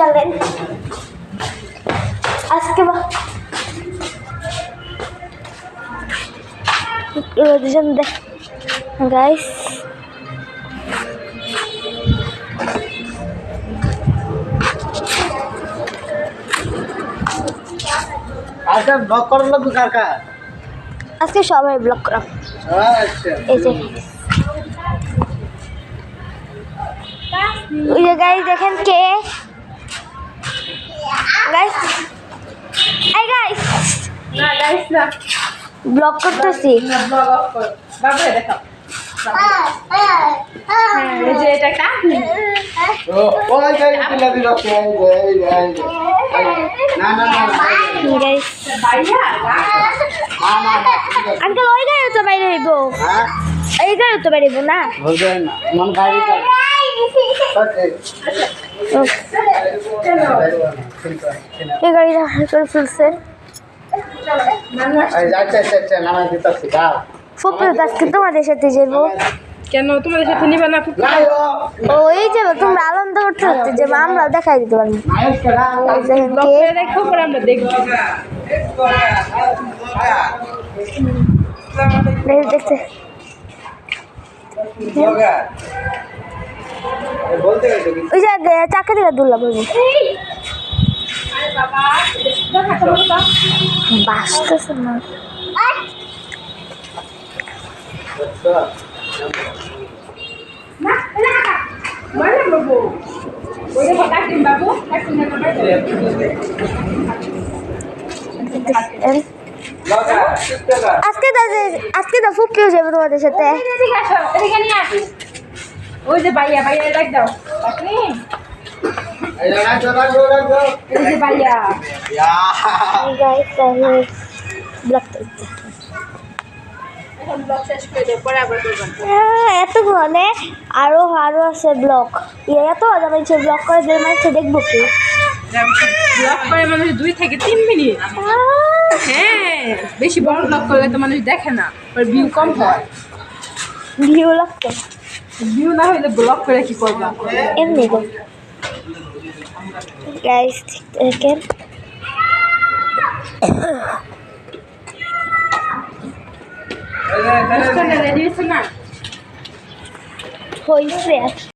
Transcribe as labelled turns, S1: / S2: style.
S1: চলেন। আজকে বা- দুজন দেখ গাইস
S2: আচ্ছা
S1: আজকে সবাই ব্লক করা।
S2: আচ্ছা।
S1: এই যে। ওই যে গাইস দেখেন কে? গাইস এই গাইস
S3: না গাইস না।
S1: ব্লক করতেছি।
S3: না ব্লগ অফ কর। বাবা দেখাও। হ্যাঁ
S1: আঙ্কেল ওই গাড়ি তো বাইরে হইব।
S2: হ্যাঁ?
S1: এই গাড়ি তো বাইরে হইব না?
S2: মন গাড়ি
S1: এই গাড়ি করে ফেলছে
S2: আচ্ছা আচ্ছা আচ্ছা নামা দিতেছি দাও
S1: ফুপি আজকে তোমাদের সাথে যাব।
S3: কেন? তোমাদের সাথে নিবা না
S2: ও
S1: ওই যে তোমরা আনন্দ করতে হচ্ছে যে আমরাও দেখাই দিতে পারব।
S3: দেখো আমরা দেখব।
S1: দেখতে ওই যে চাকরি দিকে দুর্লা বলব বাসতেছে না। আজকে আজকে তো ফুকিও যাবে তোমাদের সাথে।
S3: ওই যে ভাইয়া ভাইয়া ডাক দাও আপনি
S2: এই রাখ দাও। রাখ দাও রাখ দাও
S3: এই যে ভাইয়া
S1: গাইস আমি ব্লক করতে
S3: এখন ব্লগ শেষ করে দেবো পরে আবার করবেন
S1: এত মানে আরও আরও আছে ব্লক ইয়ে এত মানুষ ব্লক করে দিলে মানুষ দেখব কি?
S3: ব্লগ করে মানুষ দুই থেকে তিন মিনিট। হ্যাঁ বেশি বড় ব্লগ করলে তো মানুষ দেখে না আর ভিউ কম হয়।
S1: ভিউ লাগতো।
S3: ভিউ না হলে ব্লগ করে কি করবা
S1: এমনি গো গাইস দেখেন
S3: রেডি হয়েছে না
S1: হয়েছে